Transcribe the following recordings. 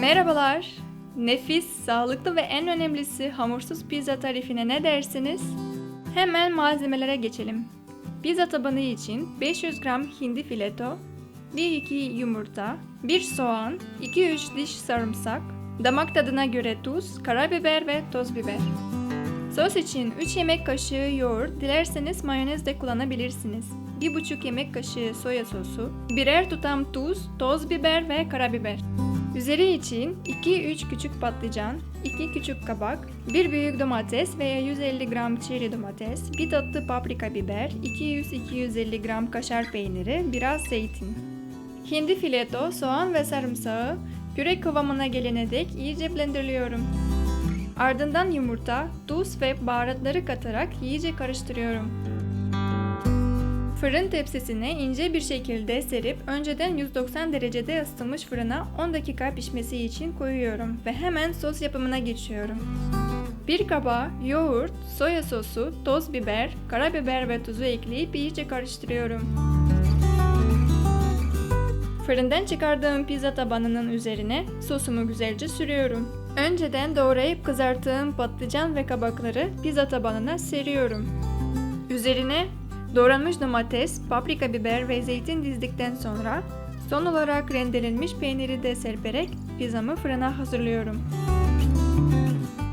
Merhabalar. Nefis, sağlıklı ve en önemlisi hamursuz pizza tarifine ne dersiniz? Hemen malzemelere geçelim. Pizza tabanı için 500 gram hindi fileto, 1-2 yumurta, 1 soğan, 2-3 diş sarımsak, damak tadına göre tuz, karabiber ve toz biber. Sos için 3 yemek kaşığı yoğurt, dilerseniz mayonez de kullanabilirsiniz. 1,5 yemek kaşığı soya sosu, birer tutam tuz, toz biber ve karabiber. Üzeri için 2-3 küçük patlıcan, 2 küçük kabak, 1 büyük domates veya 150 gram çeri domates, 1 tatlı paprika biber, 200-250 gram kaşar peyniri, biraz zeytin. Hindi fileto, soğan ve sarımsağı püre kıvamına gelene dek iyice blenderlıyorum. Ardından yumurta, tuz ve baharatları katarak iyice karıştırıyorum. Fırın tepsisine ince bir şekilde serip önceden 190 derecede ısıtılmış fırına 10 dakika pişmesi için koyuyorum ve hemen sos yapımına geçiyorum. Bir kaba yoğurt, soya sosu, toz biber, karabiber ve tuzu ekleyip iyice karıştırıyorum. Fırından çıkardığım pizza tabanının üzerine sosumu güzelce sürüyorum. Önceden doğrayıp kızarttığım patlıcan ve kabakları pizza tabanına seriyorum. Üzerine doğranmış domates, paprika biber ve zeytin dizdikten sonra son olarak rendelenmiş peyniri de serperek pizzamı fırına hazırlıyorum.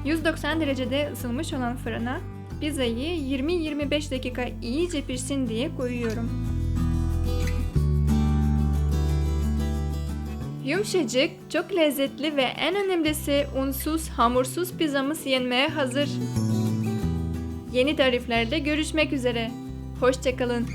190 derecede ısınmış olan fırına pizzayı 20-25 dakika iyice pişsin diye koyuyorum. Yumuşacık, çok lezzetli ve en önemlisi unsuz, hamursuz pizzamız yenmeye hazır. Yeni tariflerde görüşmek üzere. Hoşçakalın.